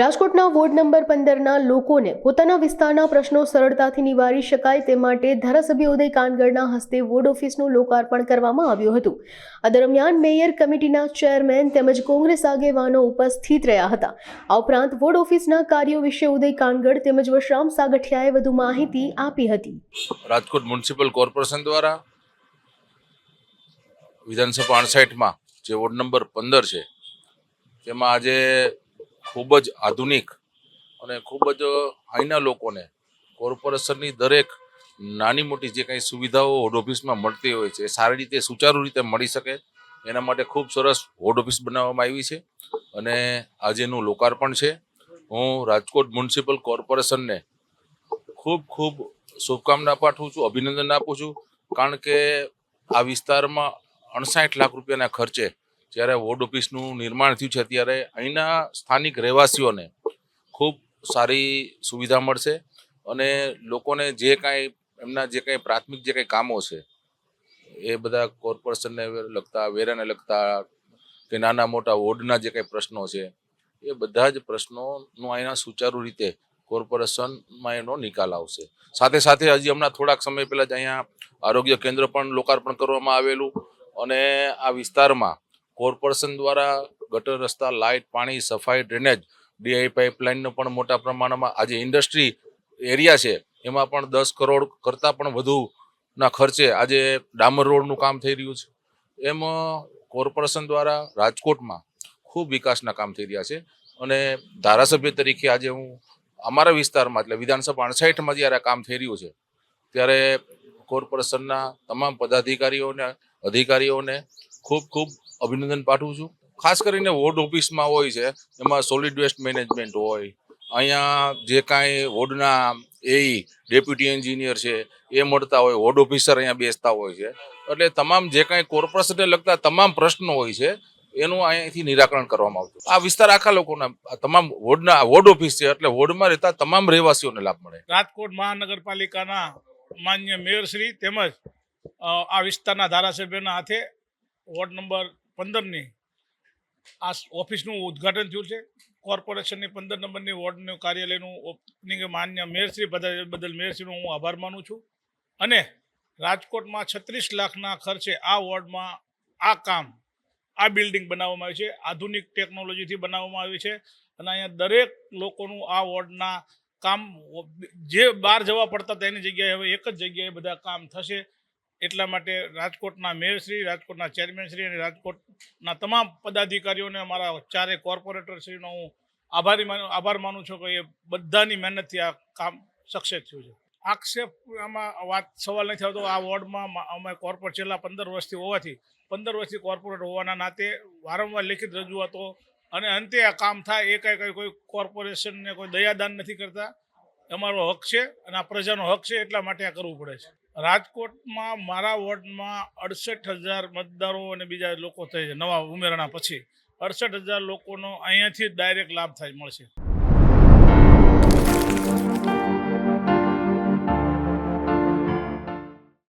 રાજકોટના ward number પંદરના લોકોને પોતાના વિસ્તારના પ્રશ્નો સરળતાથી નિવારી શકાય તે માટે ધારાસભ્ય ઉદય કાનગડના હસ્તે વોર્ડ ઓફિસનું લોકાર્પણ કરવામાં આવ્યું હતું. આ દરમિયાન મેયર કમિટીના ચેરમેન તેમજ કોંગ્રેસ આગેવાનો ઉપસ્થિત રહ્યા હતા. આ ઉપરાંત વોર્ડ ઓફિસના કાર્યો વિશે ઉદય કાનગડ તેમજ વશરામ સાગઠિયાએ વધુ માહિતી આપી હતી. રાજકોટ મ્યુનિસિપલ કોર્પોરેશન દ્વારા વિધાનસભા જે વોર્ડ નંબર પંદર છે, તેમાં આજે ખૂબ જ આધુનિક અને ખૂબ જ અહીંના લોકોને કોર્પોરેશનની દરેક નાની મોટી જે કંઈ સુવિધાઓ હોડ ઓફિસમાં મળતી હોય છે સારી રીતે, સુચારુ રીતે મળી શકે. એના માટે ખૂબ સરસ હોડ ઓફિસ બનાવવામાં આવી છે અને આજેનું લોકાર્પણ છે. હું રાજકોટ મ્યુનિસિપલ કોર્પોરેશનને ખૂબ ખૂબ શુભકામના પાઠવું છું, અભિનંદન આપું છું. કારણ કે આ વિસ્તારમાં અણસાઠ લાખ રૂપિયાના ખર્ચે જ્યારે વોર્ડ ઓફિસનું નિર્માણ થયું છે ત્યારે અહીંના સ્થાનિક રહેવાસીઓને ખૂબ સારી સુવિધા મળશે અને લોકોને જે કાંઈ એમના જે કાંઈ પ્રાથમિક જે કાંઈ કામો છે, એ બધા કોર્પોરેશનને લગતા, વેરાને લગતા કે નાના મોટા વોર્ડના જે કાંઈ પ્રશ્નો છે, એ બધા જ પ્રશ્નોનું અહીંના સુચારુ રીતે કોર્પોરેશનમાં એનો નિકાલ આવશે. સાથે સાથે હજી હમણાં થોડાક સમય પહેલાં જ અહીંયા આરોગ્ય કેન્દ્ર પણ લોકાર્પણ કરવામાં આવેલું અને આ વિસ્તારમાં કોર્પોરેશન દ્વારા ગટર રસ્તા, લાઇટ, પાણી, સફાઈ, ડ્રેનેજ, ડીઆઈ પાઇપલાઇનનો પણ મોટા પ્રમાણમાં આજે ઇન્ડસ્ટ્રી એરિયા છે, એમાં પણ દસ કરોડ કરતાં પણ વધુના ખર્ચે આજે ડામર રોડનું કામ થઈ રહ્યું છે. એમ કોર્પોરેશન દ્વારા રાજકોટમાં ખૂબ વિકાસના કામ થઈ રહ્યા છે અને ધારાસભ્ય તરીકે આજે હું અમારા વિસ્તારમાં, એટલે વિધાનસભા અણસાઠમાં જ્યારે કામ થઈ રહ્યું છે, ત્યારે કોર્પોરેશનના તમામ પદાધિકારીઓને, અધિકારીઓને ખૂબ ખૂબ અભિનંદન પાઠવું છું. ખાસ કરીને વોર્ડ ઓફિસમાં હોય છે, એમાં સોલિડ વેસ્ટ મેનેજમેન્ટ હોય, અહીંયા જે કાંઈ વોર્ડના એઈ ડેપ્યુટી એન્જિનિયર છે, એ મળતા હોય, વોર્ડ ઓફિસર અહીંયા બેસતા હોય છે. એટલે તમામ જે કાંઈ કોર્પોરેશનને લગતા તમામ પ્રશ્નો હોય છે, એનું અહીંયાથી નિરાકરણ કરવામાં આવતું આ વિસ્તાર આખા લોકોના તમામ વોર્ડના વોર્ડ ઓફિસ છે, એટલે વોર્ડમાં રહેતા તમામ રહેવાસીઓને લાભ મળે. રાજકોટ મહાનગરપાલિકાના માન્ય મેયરશ્રી તેમજ આ વિસ્તારના ધારાસભ્યના હાથે વોર્ડ નંબર પંદરની આ ઓફિસનું ઉદ્ઘાટન થયું છે. કોર્પોરેશનની પંદર નંબરની વોર્ડનું કાર્યાલયનું ઓપનિંગ માન્ય મેયરશ્રી બધા બદલ મેયરશ્રીનો હું આભાર માનું છું. અને રાજકોટમાં છત્રીસ લાખના ખર્ચે આ વોર્ડમાં આ કામ, આ બિલ્ડિંગ બનાવવામાં આવી છે. આધુનિક ટેકનોલોજીથી બનાવવામાં આવી છે. અને અહીંયા દરેક લોકોનું આ વોર્ડના કામ, જે બહાર જવા પડતા તેની જગ્યાએ હવે એક જ જગ્યાએ બધા કામ થશે. એટલા માટે રાજકોટના મેયરશ્રી, રાજકોટના ચેરમેનશ્રી અને રાજકોટના તમામ પદાધિકારીઓને અમારા ચારે કોર્પોરેટરશ્રીનો હું આભારી માનું, આભાર માનું છું કે એ બધાની મહેનતથી આ કામ સક્સેસ થયું છે. આક્ષેપ આમાં વાત, સવાલ નથી આવતો. આ વોર્ડમાં અમે કોર્પોરેટ છેલ્લા પંદર વર્ષથી હોવાથી, પંદર વર્ષથી કોર્પોરેટ હોવાના નાતે વારંવાર લેખિત રજૂઆતો અને અંતે આ કામ થાય એ કાંઈ કાંઈ કોઈ કોર્પોરેશનને કોઈ દયાદાન નથી કરતા. અમારો હક છે અને આ પ્રજાનો હક છે એટલા માટે આ કરવું પડે છે. રાજકોટમાં મારા વોર્ડમાં અડસઠ હજાર મતદારો અને બીજા લોકો થાય છે. નવા ઉમેરણા પછી અડસઠ હજાર લોકોનો અહીંયાથી ડાયરેક્ટ લાભ થાય, મળશે.